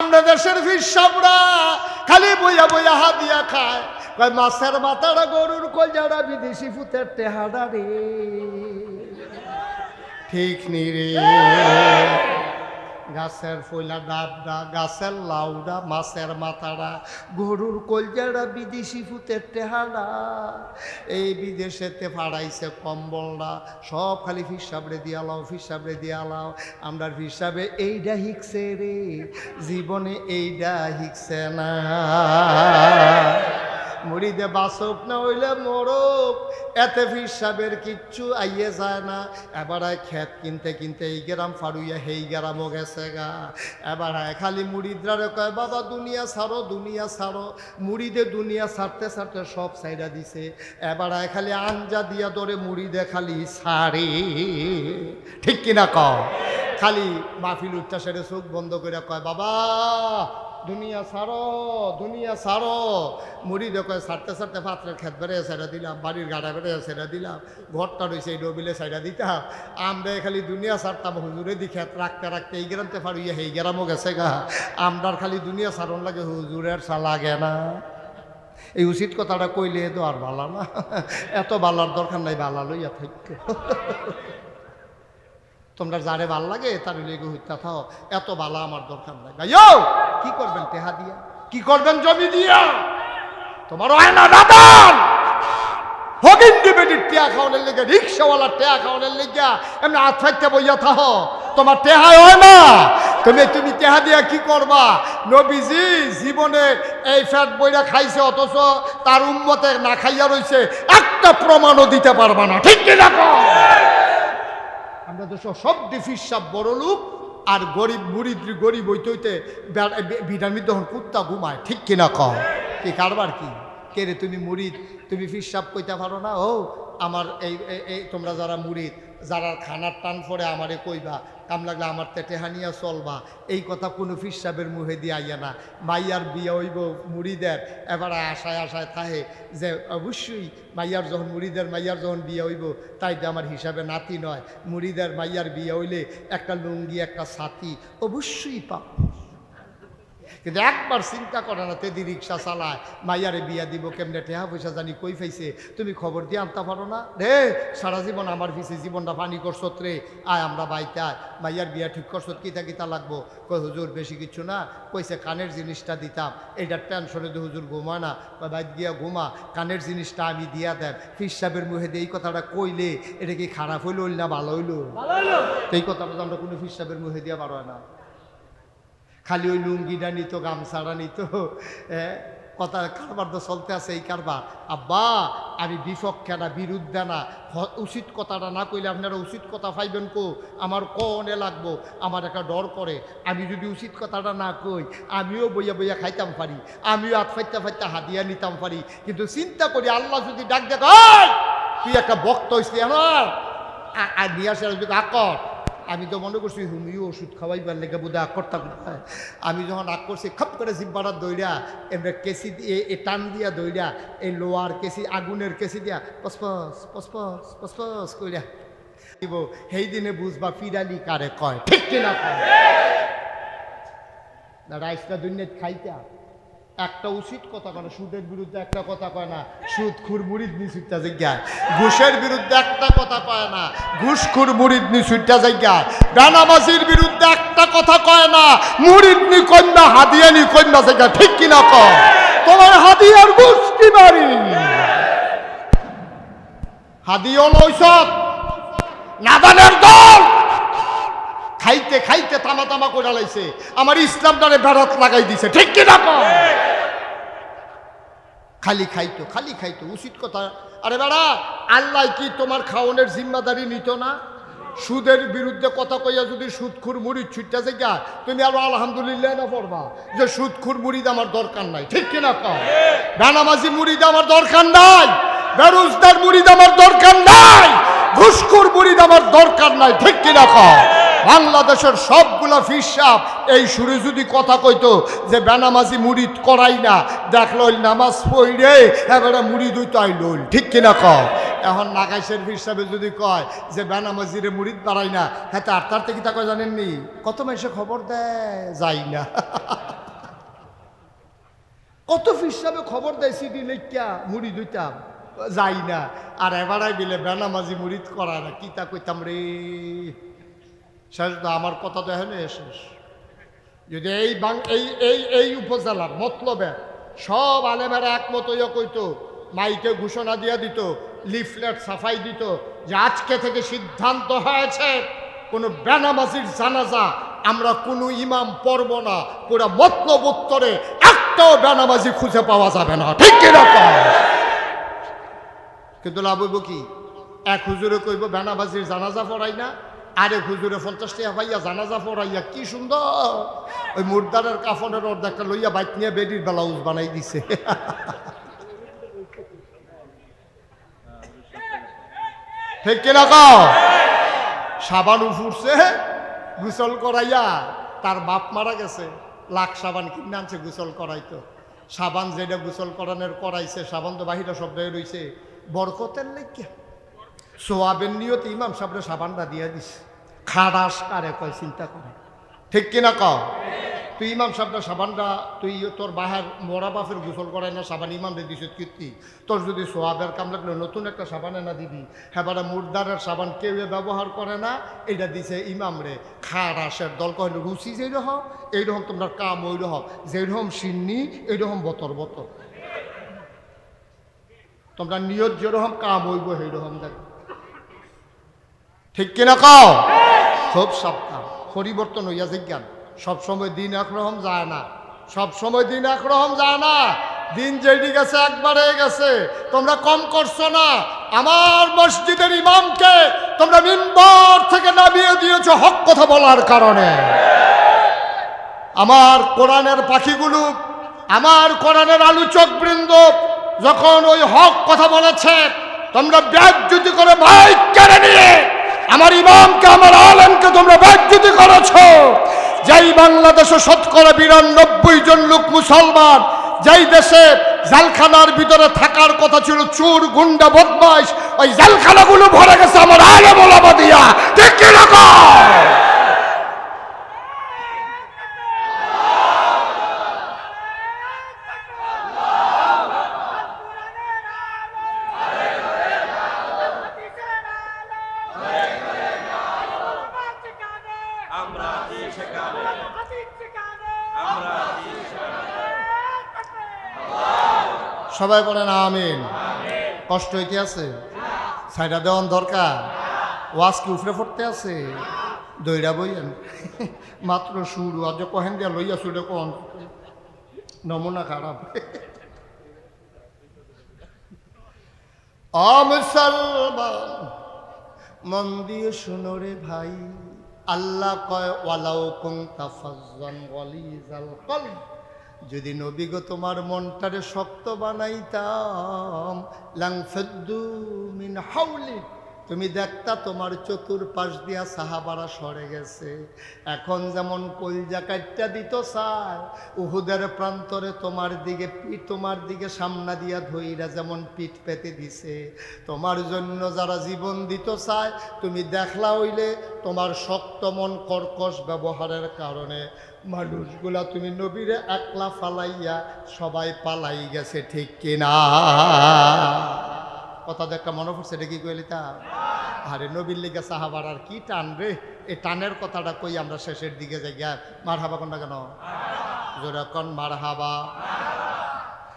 আমরা দেশের ভিসাবরা খালি বইয়া বইয়া হাদিয়া খায়। কয়, মাছের মাথাটা গরুর কলজারা বিদেশি ফুতের টেহাডা রে। ঠিক নি রে। গাছের ফইলা ডাবডা গাছের লাউডা মাছের মাথাটা গরুর কলজারা বিদেশি ফুতের টেহাডা এই বিদেশেতে ফাড়াইছে কম্বলটা সব খালি ফিসাবরে দিয়ালাও ফিসাবরে দিয়ালাও আমরা হিসাবে এইটা হিকছে রে, জীবনে এইটা হিকছে না। মুড়িদে বাসক না হইলে মরক। এতে ফিসাবের কিচ্ছু আইয়ে যায় না। এবার খেত কিনতে কিনতে এই গ্রাম ফাড়ুইয়া হেই গ্রামও গেছে গা। এবার খালি মুড়িদ্রারে কয়, বাবা, দুনিয়া ছাড়ো দুনিয়া ছাড়ো। মুড়িদে দুনিয়া ছাড়তে ছাড়তে সব সাইডা দিছে। এবার খালি আঞ্জা দিয়া ধরে মুড়িদে খালি ছাড়ে ঠিক কিনা কও? খালি মাহফিল উচ্চাসের চোখ বন্ধ করে কয়, বাবা দুনিয়া ছাড়ো দুনিয়া ছাড়ো। মুড়ি দেখো সারতে সারতে পাত্রের খেত বেড়ে সেটা দিলাম, বাড়ির গাড়া বেড়ে সেটা দিলাম, ঘরটা রয়েছে এই ডবিলে সেটা দিতাম। আমরা খালি দুনিয়া ছাড়তাম, হুজুরে দি খেত রাখতে রাখতে এই গ্রামতে পারিয়ে এই গ্রামও গেছে গা। আমরার খালি দুনিয়া ছাড়ন লাগে, হুজুরের সা লাগে না। এই উচিত কথাটা কইলে তো আর ভালো না। এত বালার দরকার নাই, বালা লইয়া থাকতো তোমরা যারে ভালো লাগে, তার লেগে হইতা থাও। এত বালা আমার দরকার নাই। ভাইও কি করবেন টেহা দিয়া? কি করবেন জমি দিয়া? তোমার হয় না দাদান হগিন দিবেটির টেয়া খাওয়ানোর লেগে, রিক্সাওয়ালার টেয়া খাওয়ানোর লেগে, এমনি হাত বইয়া থাহ তোমার টেহা হয় না। তুমি তুমি টেহা দিয়া কি করবা? নবীজি জীবনে এই ফ্যাট বইরা খাইছে, অথচ তার উন্মতে না খাইয়া রইছে, একটা প্রমাণও দিতে পারবা না। ঠিক কিনা? আমরা তো সব ডিফিস সব বড় লোক আর গরিব মুড়িদ গরিব হইতে হইতে ভিটামিন তখন কুত্তা ঘুমায়। ঠিক কিনা কও? কি কারবার কি? কে রে তুমি মুড়িদ তুমি ফিসাব কইতে পারো না? ও, আমার এই তোমরা যারা মুড়িদ যারা খানার টান পরে আমারে কইবা কাম লাগলে আমার তেটে হানিয়া চলবা। এই কথা কোনো ফিসাবের মুহে দিয়ে আইয়া না। মাইয়ার বিয়ে হইব মুড়িদের। এবার আশায় আশায় থাহে যে অবশ্যই মাইয়ার যখন মুড়িদের, মাইয়ার যখন বিয়ে হইব, তাই তো আমার হিসাবে নাতি নয়। মুড়িদের, মাইয়ার বিয়ে হইলে একটা লুঙ্গি, একটা ছাতি অবশ্যই পাব। কিন্তু একবার চিন্তা করে না তেদি রিক্সা চালায় মাইয়ারে বিয়া দিব কেমনে টেহা পয়সা জানি কই ফাইছে তুমি খবর দিয়ে আনতে পারো না? রে সারা জীবন আমার পিছে জীবনটা পানি করছত রে আয় আমরা বাইতে আয়। মাইয়ার বিয়া ঠিক করছত কিতা কিতা লাগবো? কই হুজুর বেশি কিছু না? কইছে কানের জিনিসটা দিতাম। এইটার টেনশনে তো হুজুর ঘুমা না। বাইক গিয়া ঘুমা কানের জিনিসটা আমি দিয়া দেন। ফির সাহেবের মুখে দিয়ে এই কথাটা কইলে এটা কি খারাপ হইল না ভালো হইল? এই কথাটা তো আমরা কোনো ফির সাহেবের মুখে দিয়া পারো না। খালি ওই লুঙ্গিটা নিত, গামছাটা নিত কথা কারবার তো চলতে আছে এই কারবার। আব্বা, আমি বিপক্ষে না বিরুদ্ধে না উচিত কথাটা না কইলে আপনারা উচিত কথা পাইবেন কো? আমার কনে লাগবো, আমার একটা ডর করে। আমি যদি উচিত কথাটা না কই, আমিও বইয়া বইয়া খাইতাম পারি, আমিও হাত ফাইতে ফাইতে হাদিয়া নিতাম পারি। কিন্তু চিন্তা করি আল্লাহ যদি ডাক দেখ তুই একটা বক্ত হইছি আমার আর নিয়ে আসে আকর। আমি তো মনে করছি হুমিও ওষুধ খাওয়াইবার লেগে বোধহয় আকরটা কোথায় আমি যখন আগ করছি খপ করে জিব্বাটা দইরা এমনি কেসি দিয়ে এ টান দিয়া দইরা এই লোয়ার কেসি আগুনের কেসি দিয়া পসপস পসপস পসপস কইরা দিব। সেই দিনে বুঝবা ফিরালি কারে কয় ঠিক কিনা কয়? না রাইসটা দুনিয়াত খাইতা। একটা উচিত কথা কয় না, সুদের বিরুদ্ধে একটা কথা কয় না, সুদ, খুর মুড়িদ নি সুইটা জায়গায় ঘুষের বিরুদ্ধে একটা কথা কয় না, ঘুষ, খুর মুড়িদ নি সুইটা জায়গায় ডানাবাজির বিরুদ্ধে একটা কথা কয় না মুড়িদ নি কন্যা, হাদিয়া, নি কন্যা জায়গা। ঠিক কিনা কয়? তোমার হাদিয়ার ঘুষ কি বাড়ি হাদিও লইছত নাদানের দল। খাইতে খাইতে তামা তামা করে লাইছে। আমার ইসলামটারে বেড়াত লাগাই দিছে। ঠিক কিনা কয় খালি খাইতো খালি খাইতো, উচিত কথা। আরে বেড়া, আল্লাহ কি তোমার খাওয়ানোর জিম্মাদারি নিত না? সুদের বিরুদ্ধে কথা কইয়া যদি সুদখুর মুড়ি ছুটতে জায়গা তুমি আরও আলহামদুলিল্লাহ না পড়বা। যে সুদখুর মুড়িদ আমার দরকার নাই। ঠিক কিনা কও বেনামাজি মুড়িদ আমার দরকার নাই। বেরোজদার মুড়িদ আমার দরকার নাই। ঘুষখুর মুড়িদ আমার দরকার নাই। ঠিক কিনা কও বাংলাদেশের সবগুলা ফিসাব এই সুরে যদি কথা কইতো যে বেনামাজি মুড়িদ করাই না, দেখল নামাজ পড়ে, এবারে মুড়ি দুই তাই লইল ঠিক কিনা কও? এখন নাগাইশের হিসাবে যদি কয় যে বেনামাজিরে মুড়িদ বাড়াই না হ্যাঁ তার তার থেকে তা কয় জানেননি? কত মাসে খবর দেয়? যাই না। কত হিসাবে খবর দেয় সিডি লেখা মুড়ি দুইতাম যাই না। আর এবারাই বিলে বেনামাজি মুড়িদ করা না, কি তা কইতাম রে? শেষ আমার কথা তো এখন শেষ। যদি এই এই এই এই উপজেলার মতলবে সব আলেমেরা একমত হইয়া কইতো, মাইকে ঘোষণা দিয়া দিত, লিফলেট সাফাই দিত, যে আজকে থেকে সিদ্ধান্ত হয়েছে, কোনো বেনামাজির জানাজা আমরা কোনো ইমাম পড়ব না, পুরো মতলব উত্তরে একটাও বেনামাজি খুঁজে পাওয়া যাবে না। ঠিক কীরকম কিন্তু লাভ হইব কি? এক হুজুরে কইব বেনাবাজির জানাজা পড়াই না আরেক হুজুরে পঞ্চাশ টাকা পাইয়া জানাজা পড়াইয়া কি সুন্দর। ওই মুর্দারের কাফনের অর্ধেকটা লইয়া বাইক নিয়ে বেডির ব্লাউজ বানাই দিছে। ঠিক কিনা কও? সাবান উফুরছে, গোসল করাইয়া তার বাপ মারা গেছে, লাখ সাবান কিনে আনছে গোসল করাইতো। সাবান যেটা গোসল করানোর করাইছে, সাবান তো বাহিরা জায়গায় রইছে। বরকতের লেখা সোয়াবের নিয়ত ইমাম সাহেবের সাবানটা দিয়ে দিস খারাস কারে কয়, চিন্তা করে। ঠিক কিনা ক তুই ইমাম সাহেবটা সাবানটা তুই তোর বাহার মরা বাপের গোসল করায় না, সাবান ইমামরে দিস কীর্তি? তোর যদি সোয়াবের কাম লাগলে নতুন একটা সাবান এনা দিবি। হেবারে মুর্দারের সাবান কেউ ব্যবহার করে না এটা দিছে ইমামরে খারাসের দল কহেন রুচি যেই রকম এইরকম তোমরা কাম ওই রকম যেরকম সিন্নি, এইরকম বতর বতর। তোমরা নিয়ত যেরকম, কাম হইব সেইরকম দেখ। ঠিক কিনা কও? খুব সাবধান। পরিবর্তন হইয়া জিজ্ঞান সবসময় দিন একরকম যায় না। সব সময় দিন একরকম যায় না। দিন যেটি গেছে একবারে গেছে। তোমরা কম করছ না। আমার মসজিদের ইমামকে তোমরা মিম্বর থেকে নামিয়ে দিয়েছ হক কথা বলার কারণে। আমার কোরআনের পাখিগুলো, আমার কোরআনের আলোচক বৃন্দ যখন ওই হক কথা বলেছে, তোমরা ব্যাজ্যুতি করে মাইক কেড়ে নিয়ে আমার ইমামকে, আমার আলেমকে তোমরা ব্যাজ্যুতি করেছ। যাই বাংলাদেশে শতকরা বিরানব্বই জন লোক মুসলমান, যেই দেশে জালখানার ভিতরে থাকার কথা ছিল চুর, গুন্ডা বদমাস ওই জালখানাগুলো ভরে গেছে আমার আলেম ওলামা দিয়া ঠিক কীরকম সবাই বলেন আমিন। কষ্ট হইতে আছে? সাইডা দেওয়ান দরকার। ওয়াজ কি উফরে পড়তে আছে? দইরা বইয়েন। মাত্র শুরু আজ কহেন দিয়া লইয়া সুরে কন? নমুনা খারাপ। অমুসলমান মন দিয়ে শুনো রে ভাই। আল্লাহ কয়, ওয়ালাউ কুংতা ফাজ্জান ওয়ালিজাল কলব। যদি নবী গো তোমার মনটারে শক্ত বানাইতাম লাংফদ্দু মিন হাউলি তুমি দেখতা তোমার চতুর্পাশ দিয়া সাহাবারা সরে গেছে। এখন যেমন কলজা কাটটা দিত চায় উহুদের প্রান্তরে তোমার দিকে পিঠ, তোমার দিকে সামনা দিয়া ধইরা যেমন পিঠ পেতে দিছে। তোমার জন্য যারা জীবন দিত চায় তুমি দেখলা হইলে তোমার শক্ত মন কর্কশ ব্যবহারের কারণে। মানুষগুলা তুমি নবীরে একলা ফালাইয়া সবাই পালাই গেছে, ঠিক কিনা? কথা দেখা মনে পড়ছে, এটা কি কইলি তা আরে নবীর লিগে সাহাবার আর কি টান রে? এই টানের কথাটা কই আমরা শেষের দিকে যাই? গিয়া মার হাবা কোনটা কেন? জোরে কন মার হাবা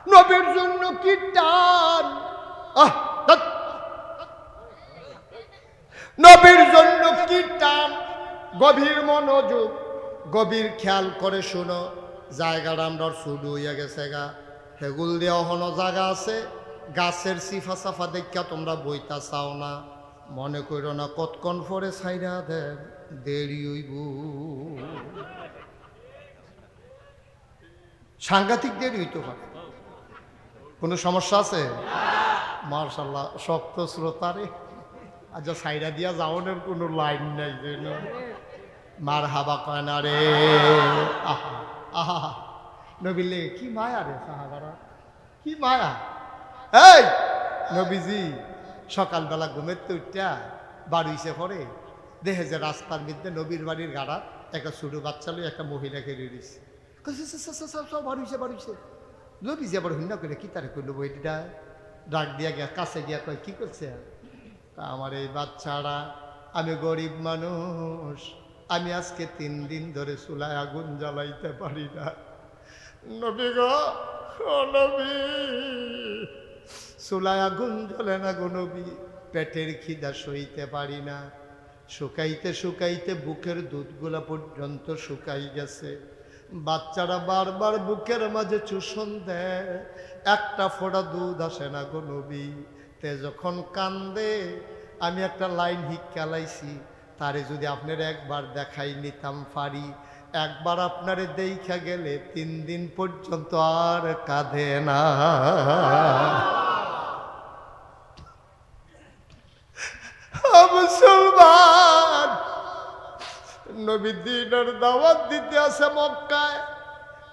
নবীর জন্য কি টান? নবীর জন্য কি টান? গভীর মনোযোগ, গভীর খেয়াল করে শুনো। জায়গাটা আমরা শুরু হইয়া গেছে গা। হেগুল দিয়ে অহনো জায়গা আছে। গাছের সিফা সাফা দেখা তোমরা বইতা চাও না। মনে করো না, কতক্ষণ পরে ছাইরা দেন দেরি হইব। সাংঘাতিক দেরি হইতে পারে। কোনো সমস্যা আছে? মার্শাল্লাহ শক্ত শ্রোতা শ্রোতারে আচ্ছা সাইডা দিয়া যাও যাওয়ানোর কোনো লাইন নাই মার হাবা কয় না রে। আহা আহা নবীলে কি মায়া রে সাহাবারা। কি মায়া? এই, নবীজি, সকালবেলা ঘুমের তো উঠটা বাড়িছে পরে দেখে যে রাস্তার মধ্যে নবীর বাড়ির গাড়া, একটা ছোট বাচ্চা লই একটা মহিলাকে রেড়িছে বাড়িছে বাড়িছে নবীজি আবার হুন্না করে কি তারে করল বইটা ডাক দিয়া গিয়া, কাছে গিয়া কয়, কি করছে? আমার এই বাচ্চারা, আমি গরিব মানুষ, আমি আজকে তিন দিন ধরে চুলায় আগুন জ্বালাইতে পারি না। নবী গো নবী চুলায় আগুন জ্বলে না গো নবী, পেটের খিদা সইতে পারি না। শুকাইতে শুকাইতে বুকের দুধগুলা পর্যন্ত শুকাই গেছে। বাচ্চারা বারবার বুকের মাঝে চুষণ দেয়, একটা ফোঁটা দুধ আসে না গো নবী। তে যখন কান্দে, আমি একটা লাইন হিক্কালাইছি তারে যদি আপনার একবার দেখাই নিতাম পারি একবার আপনারে দেখা গেলে তিন দিন পর্যন্ত আর কাঁধে না। মুসলমান। নবী দাওয়াত দিতে আছে মক্কায়।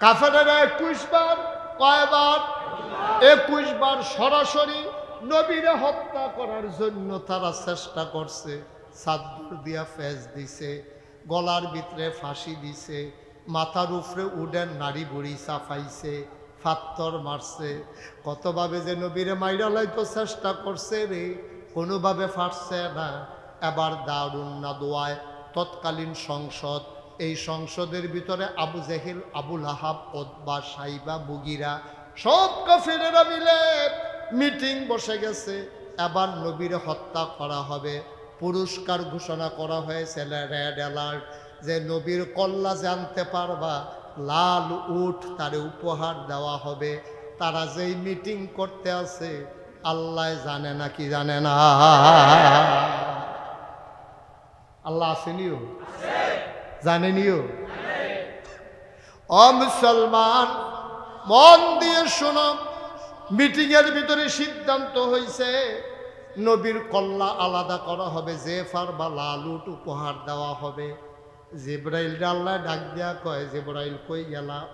কাফেরেরা একুশ বার কয়বার একুশ বার সরাসরি নবীরে হত্যা করার জন্য তারা চেষ্টা করছে। সাদ্দুর দিয়া ফেজ দিছে, গলার ভিতরে ফাঁসি দিছে, মাথার উপরে উডেন নারী বুড়ি চাফাইছে ফাত্তর মারছে। কতভাবে যে নবীরে মাইরা লাইতো চেষ্টা করছে রে। কোনোভাবে ফাটছে না। এবার দারুণ না দোয়ায় তৎকালীন সংসদ। এই সংসদের ভিতরে আবু জেহিল আবুল আহাব ওদবা সাইবা বুগিরা সব কফিরেরা মিলে মিটিং বসে গেছে। এবার নবীর হত্যা করা হবে। পুরস্কার ঘোষণা করা হয়েছে রেড অ্যালার্ট যে নবীর কল্লা জানতে পারবা, লাল উঠ তারে উপহার দেওয়া হবে। তারা যেই মিটিং করতে আছে আল্লাহ জানে না, কি জানে না? আল্লাহ আসেনিও জানেনিও অ মুসলমান, মন দিয়ে শোনো, মিটিংয়ের ভিতরে সিদ্ধান্ত হয়েছে নবীর কল্লা আলাদা করা হবে, জেফার বা লালুট উপহার দেওয়া হবে। জেব্রাইল আল্লাহ ডাক দিয়া কয়, জেব্রাইল কই গেলা?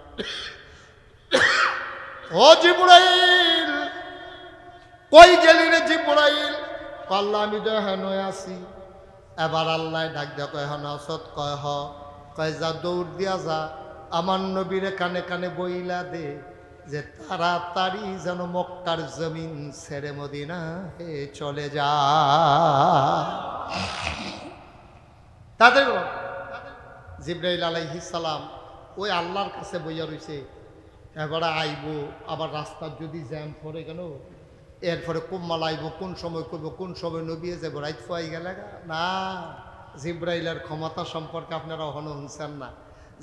ও জিব্রাইল! কই গেলি রে জিব্রাইল? কল্লা আমি তো হেন আছি। এবার আল্লাহ ডাক দিয়া কয় হেন আসত কয় হ। কয় যা, দৌড় দিয়া যা। আমার নবীরে কানে কানে বইলা দে যে তাড়াতাড়ি যেন মক্কার জমিন ছেড়ে মদিনা হে চলে যা। তাদের জিব্রাইল আলাইহিস সালাম ওই আল্লাহর কাছে বইয়া রইছে, এবারে আইব, আবার রাস্তার যদি জ্যাম পড়ে গেল এরপরে কুম্মাল আইব কোন সময় করব কোন সময় নবিয়ে যাব রাইত ফুয়াই গেলে না জিব্রাইলের ক্ষমতা সম্পর্কে আপনারা অহন শুনছেন না।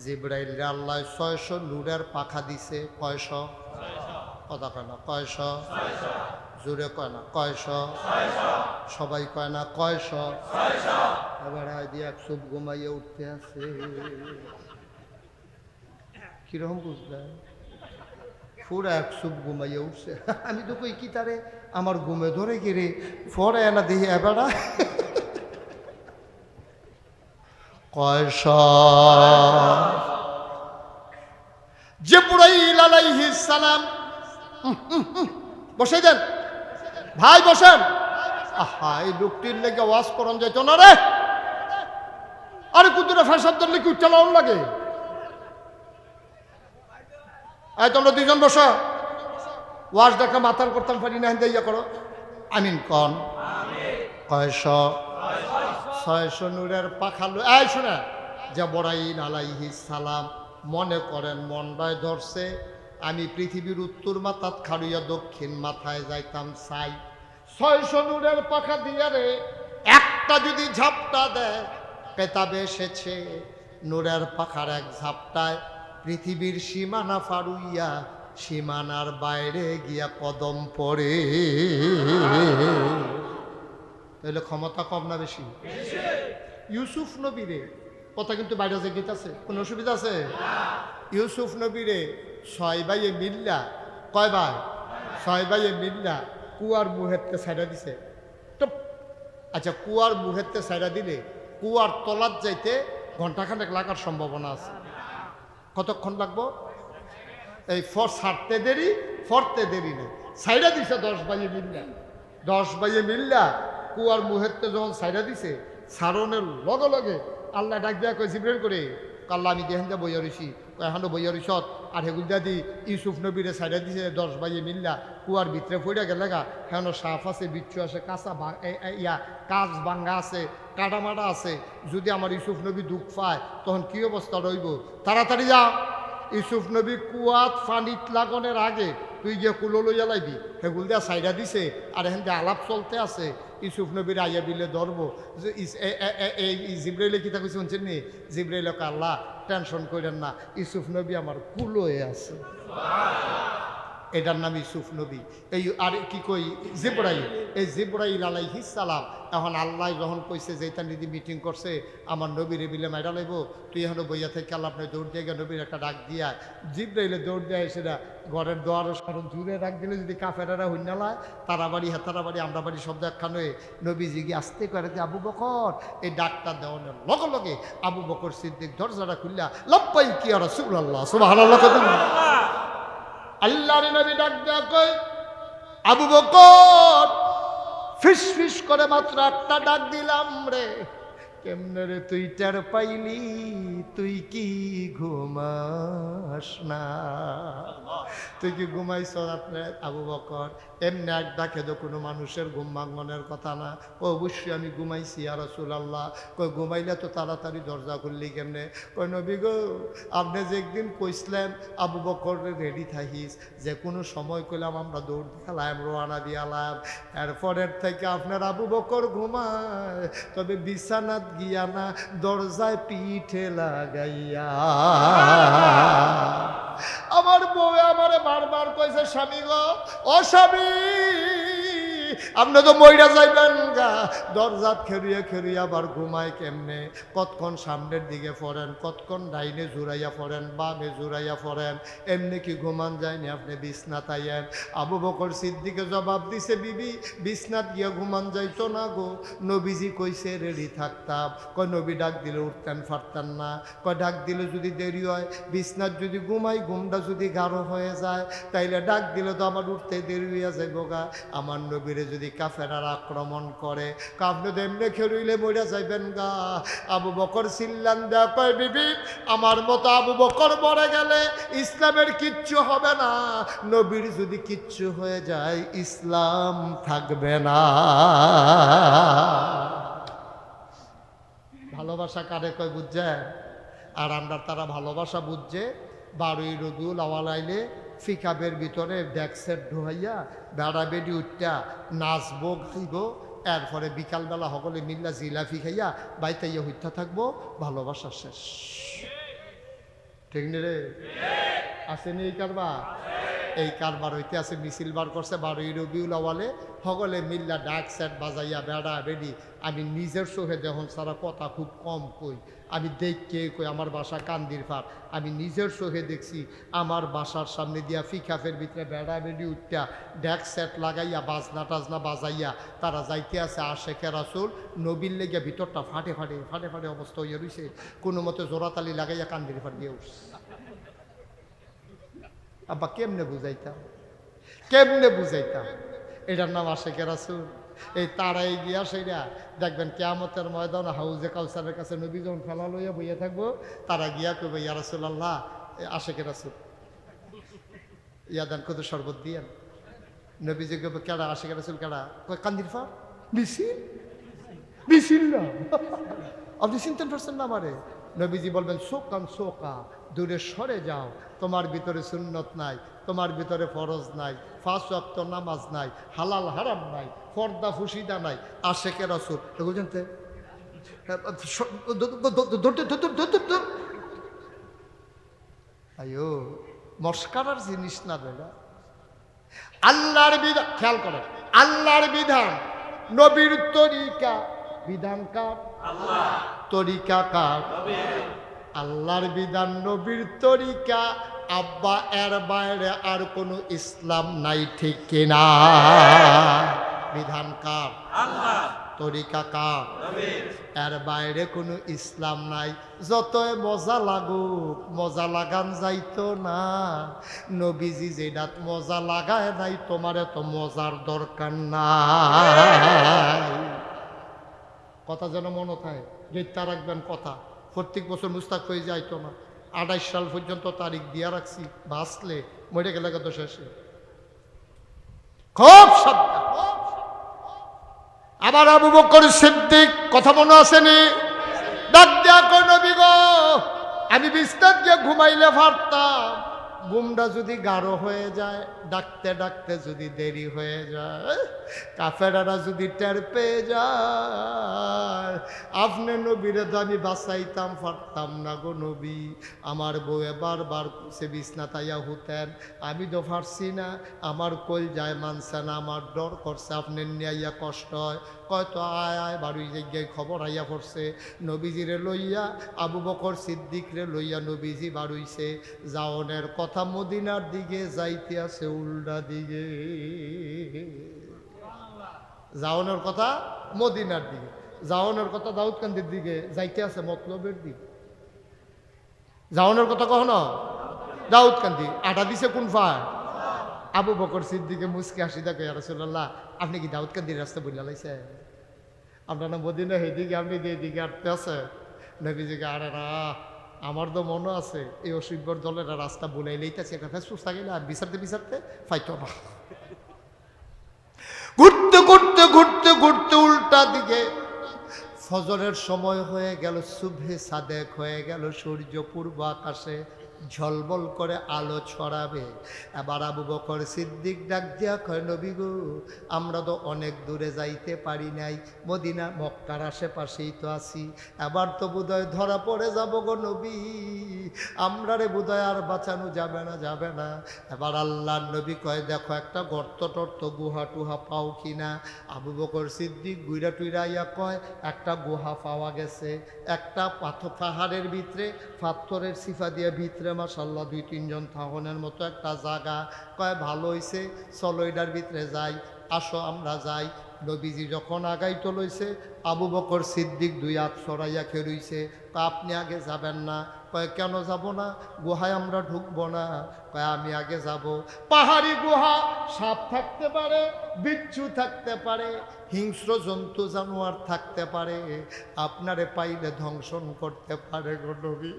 জিব্রাইল আল্লাহ ছয়শো নূরের পাখা দিছে, কয়শ? কথা কয় না, কয়শ? জোরে কয় না, কয়শ? সবাই কয় না, কয়শ? এবার আইদি এক চুপ ঘুমাইয়ে উঠতে আছে। কীরকম বুঝলেন? পুরো এক সুপ ঘুমাইয়ে উঠছে। আমি তো কই কি তারে? আমার ঘুমে ধরে গেরে পরে এনা দেখি এবারা কয়শ জিব্রাইল আলাইহিস সালাম হুম, হুম, হুম, বসে দেন ভাই বসেন। আহা এই লোকটির লেগে ওয়াজ করন যাইত না রে। আরে কুতুরে ধরলে কি উচ্চালন লাগে। এই, তোমরা দুজন বসো। ওয়াজ দেখা মাথার করতাম পারি না ইয়া করো। আমিন কন। কয়শ? ছয়শো নূরের পাখালো। এই শোনা জবরাইন আলাইহি সালাম মনে করেন মন্ডায় ধরছে, আমি পৃথিবীর উত্তর মাথাত খাড়ুইয়া দক্ষিণ মাথায় যাইতাম সাই। ছয়শো নূরের পাখা দিয়া রে, একটা যদি ঝাপটা দেয় কেতাবে এসেছে। নূরের পাখার এক ঝাপটায় পৃথিবীর সীমানা ফারুইয়া সীমানার বাইরে গিয়া কদম পড়ে। তাহলে ক্ষমতা কম না বেশি? ইউসুফ নবীরে, কথা কিন্তু বাইরে যে গীত আছে, কোনো অসুবিধা আছে? ইউসুফ নবীরে ছয় বাইয়ে মিল্লা, কয় ভাই? ছয় বাইয়ে মিল্লা, কুয়ার মুহেরতে সাইডা দিছে। টপ। আচ্ছা কুয়ার মুহেরতে সাইডা দিলে কুয়ার তলাত যাইতে ঘন্টাখানেক লাগার সম্ভাবনা আছে। কতক্ষণ লাগবো? এই ফর সারতে দেরি, ফরতে দেরি নেই সাইডা দিছে দশ বাজে মিল্লা। দশ বাজে মিল্লা, কুয়ার মুহূর্তে যখন সাইডা দিছে সারণের লগে লগে আল্লাহ ডাক দেওয়া কয় জিব্রেল করে কাল্লা আমি দেহেন দা বইয়া রইছি এখনও বইয়া রইছত আর হেগুল দাদি ইউসুফ নবীরে সাইডা দিছে, দশ বাইয়ে মিল্লা কুয়ার ভিতরে পড়ে গেলে গা হেন সাফ আছে, বিচ্ছু আছে, কাঁচা ইয়া কাজ ভাঙ্গা আছে, কাটামাটা আছে। যদি আমার ইউসুফ নবী দুঃখ পায়, তখন কি অবস্থা রইব তাড়াতাড়ি যা। ইউসুফ নবী কুয়াত ফানিত লাগনের আগে, তুই গিয়ে কুলো লইয়া লাইবি হেগুল দিয়া সাইডা দিছে আর এখান দিয়ে আলাপ চলতে আছে। ইউসুফ নবীর আইয়া বিলে ধরব। এই জিব্রাইলে কিতা কিছু শুনছেন নি? জিব্রাইলকে আল্লাহ টেনশন করেন না। ইউসুফ নবী আমার কুলোয়ে আছে। এটার নাম ইউসুফ নবী। এই আর কি কই? জিব্রাইল। এই জিব্রাইল আলাইহিস সালাম। এখন আল্লাহ যখন কইছে যে এটা নিদি মিটিং করছে, আমার নবীর বিলে মাইরা লাইব, তুই এখন বইয়া থেকে আল্লাহ আপনি দৌড় দিয়ে নবীর একটা ডাক দিয়া জিব্রাইলে দৌড় দেয় সেটা ঘরের দোয়ার কারণ দূরে ডাক দিলে যদি কাফেরারা হইনালায় তারা বাড়ি হেতারা বাড়ি আমরা বাড়ি শব্দ একখান হয়ে নবীজি গিয়ে আসতে করে যে আবু বকর, এই ডাকটা দেওয়ানোর লগে লগে আবু বকর সিদ্দিক দরজাটা খুললা লপ্পাই কি আর সুর আল্লাহ সুবাহ আল্লাহর নবী ডাক দেওয়া কই আবু বকর, ফিস ফিস করে মাত্র আটটা ডাক দিলাম রে। কেমনে রে তুই টের পাইলি? তুই কি ঘুমাস না? তুই কি ঘুমাইছ আপনি আবু বকর? এমনি এক ডাকে তো কোনো মানুষের ঘুম ভাঙনের কথা না। ও অবশ্যই আমি ঘুমাইছি আর রসুলাল্লাহ। কই, ঘুমাইলে তো তাড়াতাড়ি দরজা খুললি কেমনে? কই, নবী গো, আপনি যে একদিন কইসলেন, আবু বকর রেডি থাকিস। যে কোনো সময় কইলাম, আমরা দৌড় খেলাম রোয়ানা দিয়ালাম এরপরের থেকে আপনার আবু বকর ঘুমায়। তবে বিছানাত গিয়া না দরজায় পিঠে লাগাইয়া। আমার বউ আমারে বারবার কইছে স্বামী গো অস্বামী স্বামী আপনি তো মইরা যাইবেন গা। দরজাত খেরিয়ে খেরিয়ে আবার ঘুমায় কেমনে? কতক্ষণ সামনের দিকে পড়েন কতক্ষণ ডাইনে জুড়াইয়া পড়েন বামে জুড়াইয়া পড়েন এমনি কি ঘুমান যায়নি আপনি বিছনাত আইয়েন? আবু বকর সিদ্দিকে জবাব দিছে, বিবি, বিছনাত গিয়া ঘুমান যাইতো না গো। নবীজি কইছে, রেডি থাকতাম। কয়, নবী ডাক দিলে উঠতেন ফারতেন না। কয়, ডাক দিলে যদি দেরি হয়, বিছনাত যদি ঘুমাই, ঘুমটা যদি গাঢ় হয়ে যায়, তাইলে ডাক দিলে তো আমার উঠতে দেরি হইয়া যাইব গা। আমার নবীরে যদি কাফেরার আক্রমণ করে আপনি তো এমনি খেরুইলে মরিয়া যাইবেন গা। আবু বকর সিল্লান দেয়া বিবি, আমার মতো আবু বকর মরে গেলে ইসলামের কিচ্ছু হবে না। নবীর যদি কিচ্ছু হয়ে যায়, ইসলাম থাকবে না। ভালোবাসা কারে কয় বুঝছে আর আমরা তারা ভালোবাসা বুঝছে, বারোই রবিউল আওয়াল ফিকাবের ভিতরে ব্যাক সেট ঢুহাইয়া বেড়া বেডি উঠটা নাচবো গাইব এরপরে বিকালবেলা সকলে মিল্লা জিলাফি খাইয়া বাড়িতে ইয়ে হইতা থাকব ভালোবাসা শেষ। ঠিক নি রে? আসেনি এই কারবার? এই কারবার হইতে আছে, মিছিল বার করছে বারোই রবিউল আওয়ালে সকলে মিল্লা ডাক সেট বাজাইয়া বেড়া বেডি আমি নিজের চোখে যখন সারা কথা খুব কম কই। আমি দেখকে কই, আমার বাসা কান্দির ফার আমি নিজের চোখে দেখছি, আমার বাসার সামনে দিয়া ফিকাফের ভিতরে বেড়া বেডি উঠটা ড্যাক সেট লাগাইয়া, বাজনা টাজনা বাজাইয়া, তারা যাইতে আছে আশেখে রাসুল, নবীর লেগে ভিতরটা ফাটে ফাটে ফাটে ফাটে অবস্থা হইয়া রইছে। কোনো মতে জোড়াতালি লাগাইয়া কান্দির ফার দিয়ে উঠছে। আব্বা কেমনে বুঝাইতাম? কেমনে বুঝাইতাম? এটার নাম আশেখে রাসুল। এই তারাই গিয়া সেইটা দেখবেন কেয়ামতের ময়দান, হাউজে কাউসারের কাছে নবী যখন ফেলা লইয়া বইয়া থাকব, তারা গিয়া কইবে, ইয়া রাসুল আল্লাহ আশেখে রাসুল। ইয়াদান কত শরবত দিয়েন। নবীজি কইবে, কেডা আশেখে রাসুল কেডা? কই কান্দির ফা মিছিল? মিছিল না। আপনি চিনতেন পারছেন না আমারে? নবীজি বলবেন শোকান শোকা দূরে সরে যাও। তোমার ভিতরে সুন্নত নাই তোমার ভিতরে ফরজ নাই ফাঁস অক্ত নামাজ নাই হালাল হারাম নাই পর্দা ফুসিদা নাই আশেকে রসুল। বুঝছেন তো? আয়ো মস্কারার জিনিস না বেটা আল্লাহর বিধান খেয়াল করেন আল্লাহর বিধান নবীর তরিকা। বিধান কার? তরিকা কার? আল্লাহর বিধান নবীর তরিকা আব্বা এর বাইরে আর কোনো ইসলাম নাই ঠিক কিনা? বিধান কার? আল্লাহ। তরিকা কার? এর বাইরে কোনো ইসলাম নাই যতই মজা লাগুক মজা লাগান যাইতো না। নবীজি যেটাত মজা লাগায় নাই তোমার এত মজার দরকার নাই। কথা যেন মনে থাকে গেটটা রাখবেন কথা। প্রত্যেক বছর মুস্তাক হয়ে যাইতো না আঠাইশ সাল পর্যন্ত তারিখ দিয়া রাখছি বাঁচলে মরে গেলে কত শেষে। খুব সাবধান। আবার আবু বকর সিদ্দিক, কথা মনে আসেনি ডাক আমি বিস্তার যে ঘুমাইলে পারতাম। ঘুমটা যদি গাঢ় হয়ে যায়, ডাকতে ডাকতে যদি দেরি হয়ে যায়, কাফেরারা যদি টের পেয়ে যায়, আপনি নবীরে তো আমি বাঁচাইতাম পারতাম না গো নবী। আমার বউয়ে বারবার সে বিছনা তাইয়া হতেন, আমি তো পারছি না, আমার কল যায় মানছে না, আমার ডর করছে, আপনি নিয়ে কষ্ট হয় কয়তো আয় আয় বাড়ি জায়গায় খবর আইয়া পড়ছে। নবীজিরে লইয়া, আবু বকর সিদ্দিকরে লইয়া নবীজি বাড়ইছে। জাওনের কথা মদিনার দিকে যাইতে আছে উল্টা দিকে। জাওনের কথা মদিনার দিকে। জাওনের কথা দাউদকান্দির দিকে যাইতে আছে মতলবের দিকে। জাওনের কথা কখনো? দাউদকান্দি। আটা দিছে কোন ফায় আবু বকর সিদ্দিকে মুসকে হাসি দেখে রসুল্লাহ আপনি কি দাউদকান্দির রাস্তা বলে লাইছে আপনার না মদিনা হেদিকে, আপনি দিয়ে দিকে আটতে আছে। নবীজিকে, আরে না, আমার তো মনে আছে, এই অসুব্যর দলের রাস্তা বলে লইতেছে, একটা ফেসফুস থাকলে আর বিচারতে বিচারতে ফাইতো না। ঘুরতে ঘুরতে ঘুরতে ঘুরতে উল্টা দিকে ফজরের সময় হয়ে গেল, শুভে সাদেক হয়ে গেল, সূর্য পূর্ব আকাশে ঝলবল করে আলো ছড়াবে। এবার আবু বকর সিদ্দিক ডাক দিয়া কয়, নবী গো, আমরা তো অনেক দূরে যাইতে পারি নাই। মদিনা, মক্কার আশেপাশেই তো আছি। এবার তো বোধহয় ধরা পড়ে যাব গো নবী। আমরা রে বোধহয় আর বাঁচানো যাবে না যাবে না। এবার আল্লাহ নবী কয়, দেখো একটা গর্ত টর্ত, গুহা টুহা পাও কিনা আবু বকর সিদ্দিক গুইরা টুইরা ইয়া কয়, একটা গুহা পাওয়া গেছে। একটা পাথর পাহাড়ের ভিতরে, পাথরের সিফা দিয়ে ভিতরে মাসাল্লাহ দুই, তিনজন থাহনের মতো একটা জায়গা। কয়, ভালো হইছে, চলো এটার ভিতরে যাই, আসো, আমরা যাই। নবীজি যখন আগাইতো লইছে আবু বকর সিদ্দিক দুই হাত সরাইয়া খেরইছে কয়, আপনি আগে যাবেন না। কয়, কেন যাব না? গুহায় আমরা ঢুকবো না। কয়, আমি আগে যাব। পাহাড়ি গুহা সাপ থাকতে পারে, বিচ্ছু থাকতে পারে, হিংস্র জন্তু, জানোয়ার থাকতে পারে। আপনারে পাইলে ধ্বংসন করতে পারে গো নবী।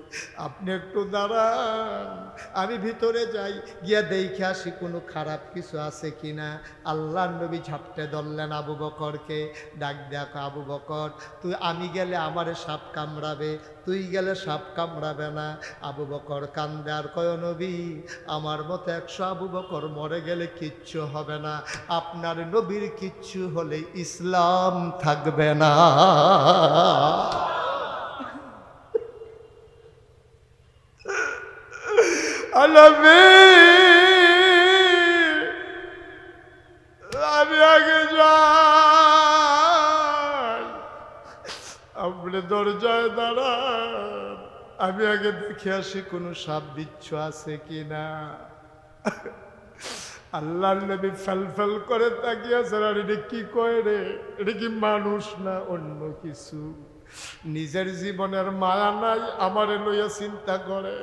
আপনি একটু দাঁড়ান, আমি ভিতরে যাই। গিয়া দেখে আসি, কোনো খারাপ কিছু আছে কিনা? আল্লাহ নবী ঝাপটে ধরলেন আবু বকরকে। ডাক দেখ আবু বকর, তুই আমি গেলে আমারে সাপ কামড়াবে, তুই গেলে সাপ কামড়াবে না। আবু বকর কান্দে, আর কয় নবী, আমার মতো একশো আবু বকর মরে গেলে কিচ্ছু হবে না। আপনার নবীর কিচ্ছু হলে ইসলাম থাকবে না। আলমী, আমি আগে যাই। আপনি দরজায় দাঁড়ান। আমি আগে দেখে আসি কোনো সাপ বিচ্ছু আছে কিনা আল্লাহ নবী ফেল ফেল করে তাকিয়েছেন আর এটা কি কয় রে? এটা কি মানুষ না অন্য কিছু? নিজের জীবনের মায়া নাই, আমারে লইয়া চিন্তা করে।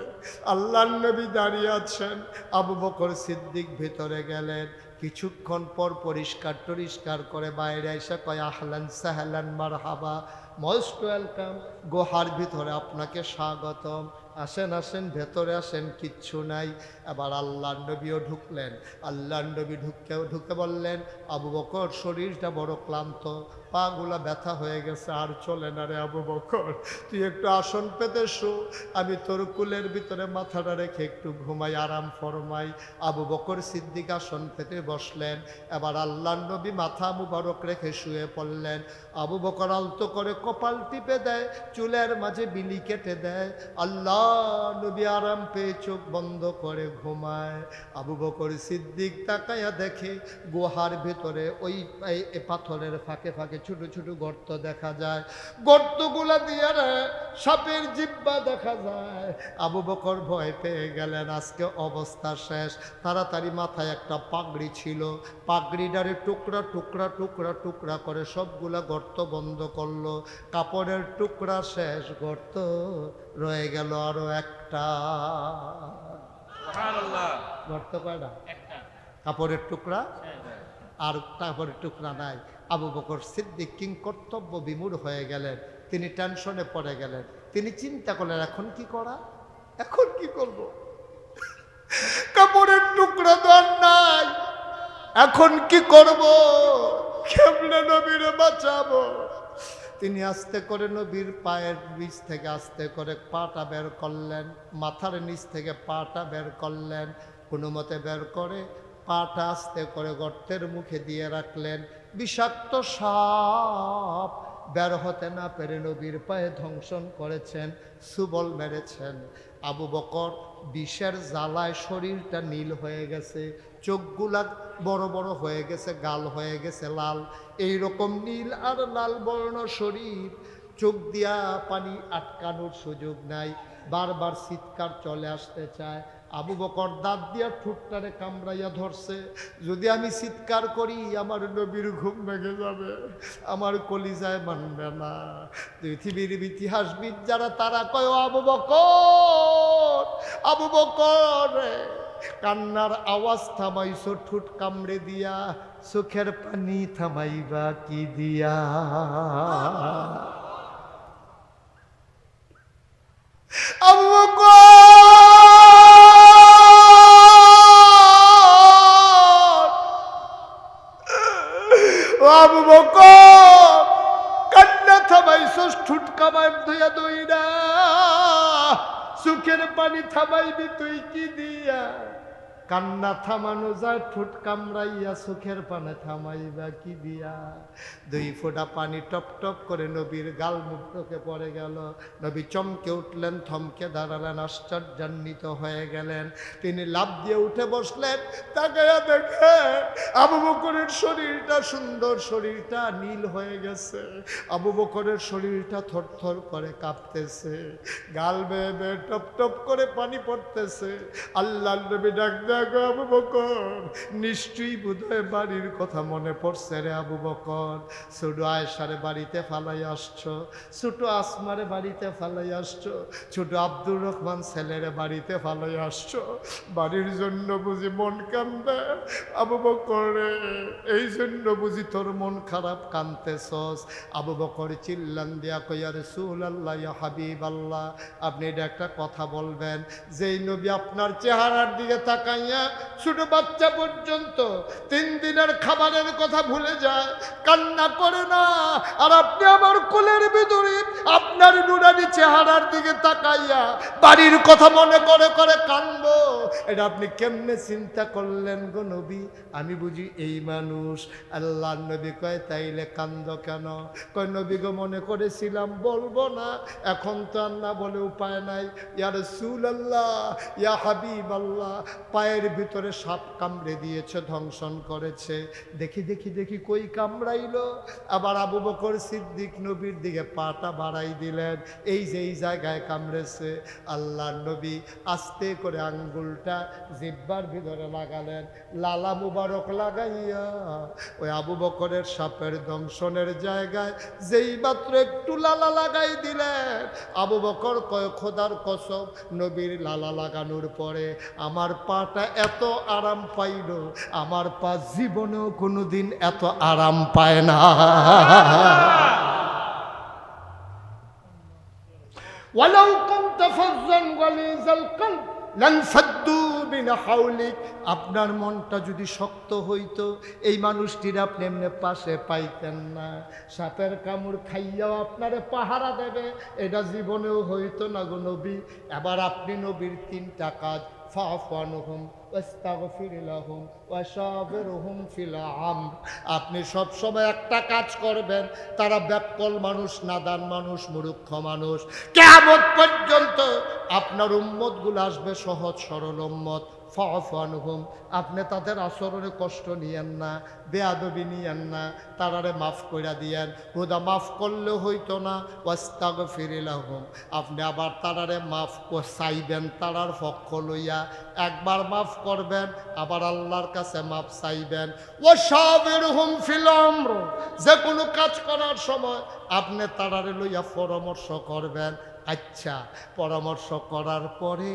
আল্লাহ নবী দাঁড়িয়ে আছেন, আবু বকর সিদ্দিক ভিতরে গেলেন। কিছুক্ষণ পর পরিষ্কার টরিষ্কার করে বাইরে এসে কয়, আহলান সাহলান মার হাবা মস্ট ওয়েলকাম। গোহার ভিতরে আপনাকে স্বাগতম। আসেন আসেন, ভেতরে আসেন, কিচ্ছু নাই। এবার আল্লাহ নবীও ঢুকলেন। আল্লাহ নবী ঢুকে ঢুকে বললেন, আবু বকর শরীরটা বড় ক্লান্ত। পাগুলা ব্যথা হয়ে গেছে, আর চলে না রে আবু বকর। তুই একটু আসন পেতে শো। আমি তোর কুলের ভিতরে মাথাটা রেখে একটু ঘুমাই, আরাম ফরমাই। আবু বকর সিদ্দিক আসন পেতে বসলেন। এবার আল্লাহ নবী মাথা মুবারক রেখে শুয়ে পড়লেন। আবু বকর আলতো করে কপাল টিপে দেয়, চুলের মাঝে বিলি কেটে দেয়। আল্লাহ নবী আরাম পেয়ে চোখ বন্ধ করে ঘুমায়। আবু বকর সিদ্দিক তাকাইয়া দেখে, গুহার ভেতরে ওই পাথরের ফাঁকে ফাঁকে ছোট ছোট গর্ত দেখা যায়। গর্তগুলা দিয়ে সাপের জিব্বা দেখা যায়। আবু বকর ভয় পেয়ে গেলেন আজকে অবস্থা শেষ। তাড়াতাড়ি মাথায় একটা পাগড়ি ছিল। পাগড়িটারে টুকরা টুকরা টুকরা টুকরা করে সবগুলা গর্ত বন্ধ করল। কাপড়ের টুকরা শেষ গর্ত রয়ে গেল আরও একটা। গর্ত কয়টা? কাপড়ের টুকরা? আর কাপড়ের টুকরা নাই। আবু বকর সিদ্দিক কিং কর্তব্য বিমূঢ় হয়ে গেলেন। তিনি টেনশনে পড়ে গেলেন। তিনি চিন্তা করলেন, এখন কি করা? এখন কি করব? কাপড়ের টুকরা তো আর নাই। এখন কি করব? কেমনে নবীরে বাঁচাবো? তিনি আস্তে করে নবীর পায়ের নিচ থেকে আস্তে করে পাটা বের করলেন, মাথার নিচ থেকে পাটা বের করলেন। কোনো মতে বের করে পাটা আস্তে করে গর্তের মুখে দিয়ে রাখলেন। বিষাক্ত সাপ বের হতে না পেরে নবীর পায়ে ধ্বংসন করেছেন, সুবল মেরেছেন। আবু বকর বিষের জ্বালায় শরীরটা নীল হয়ে গেছে, চোখগুলা বড় বড় হয়ে গেছে, গাল হয়ে গেছে লাল। এই রকম নীল আর লাল বর্ণ শরীর, চোখ দিয়া পানি আটকানোর সুযোগ নাই। বারবার চিৎকার চলে আসতে চায় আবু বকর দাঁত দিয়া ঠুটটারে কামড়াইয়া ধরছে। যদি আমি চিৎকার করি, আমার নবীর ঘুম ভেঙে যাবে। আমার কলিজায় মানবে না। পৃথিবীর ইতিহাসবিদ যারা, তারা কয়, আবু বকর আবু বকর কান্নার আওয়াজ থামাইছো, ঠুট কামড়ে দিয়া, চোখের পানি থামাইবা কি দিয়া? আবু বকর! থামাইবি তুই কি দিয়া? কান্না থামানো যায়, ঠোঁট কামড়াইয়া চোখের পানে থামাইবা কি দিয়া? দুই ফোঁটা পানি টপ টপ করে নবীর গাল মুক্তকে পড়ে গেল। নবী চমকে উঠলেন, থমকে দাঁড়ালেন, আশ্চর্যান্বিত হয়ে গেলেন। তিনি লাভ দিয়ে উঠে বসলেন, তাকায়া দেখে আবু বকরের শরীরটা সুন্দর, শরীরটা নীল হয়ে গেছে। আবু বকরের শরীরটা থরথর করে কাঁপতেছে। গাল বেয়ে বেয়ে টপ টপ করে পানি পড়তেছে। আল্লাহ নবী ডাক দেখো আবু বকর। নিশ্চয়ই বোধহয় বাড়ির কথা মনে পড়ছে রে আবু বকর। ছোট আয়সারে বাড়িতে ফালাই আসছো, ছোট আসমারে বাড়িতে ফালাই আসছো, ছোট আব্দুর রহমান ছেলেরে বাড়িতে ফালাই আসছো। বাড়ির জন্য বুঝি মন কান্দে আবু বকর, এই জন্য বুঝি তোর মন খারাপ কানতেছস। আবু বকর চিল্লান দিয়া কইয়া রসুল আল্লাহ হাবিব আল্লাহ আপনি এটা একটা কথা বলবেন। যেই নবী আপনার চেহারার দিকে তাকাইয়া ছোট বাচ্চা পর্যন্ত তিন দিনের খাবারের কথা ভুলে যায়, কান্না করে না। আর আপনি আমার কোলের ভিতরে আপনার নুরানি চেহারার দিকে তাকাইয়া বাড়ির কথা মনে করে করে কান্দ এটা আপনি কেমনে চিন্তা করলেন গো নবী? আমি বুঝি এই মানুষ। আল্লাহ নবী কয়, তাইলে কান্দ কেন? কয়, নবী গো, মনে করেছিলাম বলব না। এখন তো আর না বলে উপায় নাই। ইয়ার সুল আল্লাহ ইয়া হাবিব আল্লাহ পায়ের ভিতরে সাপ কামড়ে দিয়েছে, ধ্বংসন করেছে। দেখি দেখি দেখি কই কামড়াইলো। আবার আবু বকর সিদ্দিক নবীর দিকে পাটা বাড়াই দিলেন। এই যে, এই জায়গায় কামড়েছে। আল্লাহ নবী আস্তে করে আঙ্গুলটা জিব্বার ভিতরে লাগালেন। লালা মুবারক লাগাইয়া ওই আবু বকরের সাপের দংশনের জায়গায় যেই মাত্র একটু লালা লাগাই দিলেন। আবু বকর কয়, খোদার কসম, নবীর লালা লাগানোর পরে আমার পাটা এত আরাম পাইল আমার পা জীবনেও কোনোদিন এত আরাম পায় না ولو كنت فظا غليظ القلب লানফাদ্দু মিন হাউলিক আপনার মনটা যদি শক্ত হইতো এই মানুষটির আপনি এমনি পাশে পাইতেন না সাপের কামড় খাইয়াও আপনারে পাহারা দেবে এটা জীবনেও হইতো না গো নবী এবার আপনি নবীর তিনটা কাজ ফাফানুহুম আপনি সবসময় একটা কাজ করবেন, তারা ব্যাপকল মানুষ, নাদান মানুষ, মূর্খ মানুষ। কেমন পর্যন্ত আপনার উম্মতগুলো আসবে সহজ সরল উম্মত। ফফানহুম। আপনি তাদের আচরণে কষ্ট নিয়েন না, বেয়াদবি নিয়েন না, তারারে মাফ কইরা দিয়েন। হুদা মাফ করলে হইতো না ওয়াস্তাগ ফিরিলাহুম আপনি আবার তারারে মাফ চাইবেন তারার পক্ষ লইয়া। একবার মাফ করবেন, আবার আল্লাহর কাছে মাফ চাইবেন। ও সাবের হুম ফিলম্র যে কোনো কাজ করার সময় আপনি তারারে লইয়া পরামর্শ করবেন। আচ্ছা পরামর্শ করার পরে